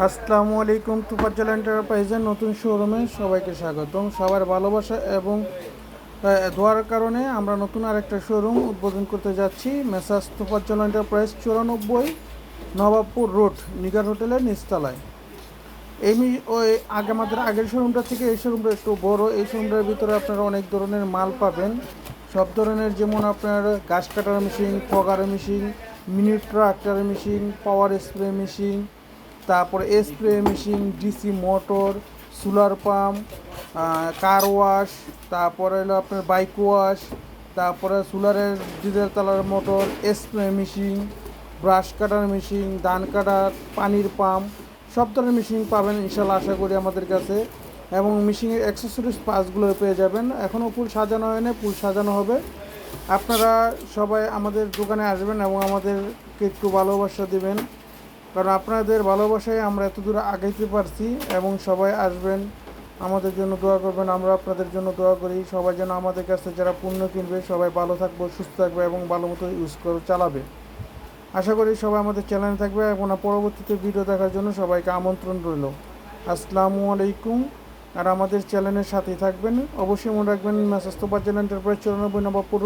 আসসালামু আলাইকুম, তুফাজ্জাল এন্টারপ্রাইজের নতুন শোরুমে সবাইকে স্বাগতম। সবার ভালোবাসা এবং দোয়ার কারণে আমরা নতুন আরেকটা শোরুম উদ্বোধন করতে যাচ্ছি। মেসাজ তুফাজ্জাল এন্টারপ্রাইজ চুরানব্বই নবাবপুর রোড, নিগার হোটেলের নিচতলায়। এই মি- ওই আগে আমাদের আগের শোরুমটা থেকে এই শোরুমটা একটু বড়। এই শোরুমটার ভিতরে আপনারা অনেক ধরনের মাল পাবেন। সব ধরনের যেমন আপনার গাছ কাটার machine fogger machine mini tractor machine power spray machine তারপরে spray machine, DC motor, solar pump car wash তারপরে হলো আপনার বাইক ওয়াশ তারপরে সোলারের ডিজেল তালার motor spray machine brush cutter machine, ধান কাটার পানির পাম্প সব ধরনের মেশিন পাবেন ইনশাল্লাহ আশা করি আমাদের কাছে। এবং মেশিনের অ্যাক্সেসরিজ পার্টসগুলো পেয়ে যাবেন। এখনও ফুল সাজানো হয়নি, ফুল সাজানো হবে। আপনারা সবাই আমাদের দোকানে আসবেন এবং আমাদেরকে একটু ভালোবাসা দিবেন। কারণ আপনাদের ভালোবাসায় আমরা এত দূর আগাইতে পারছি এবং সবাই আসবেন, আমাদের জন্য দোয়া করবেন, আমরা আপনাদের জন্য দোয়া করি। সবাই যেন আমাদের কাছে যারা পণ্য কিনবে, সবাই ভালো থাকবে, সুস্থ থাকবে এবং ভালো মতো ইউজ করে চালাবে। আশা করি সবাই আমাদের চ্যানেলে থাকবে এবং পরবর্তীতে ভিডিও দেখার জন্য সবাইকে আমন্ত্রণ রইল। আসসালামু আলাইকুম। আর আমাদের চ্যানেলের সাথেই থাকবেন। অবশ্যই মনে রাখবেন মেসাস্তোপার চ্যানেল এন্টারপ্রাইজ চুরানব্বই নবাবপুর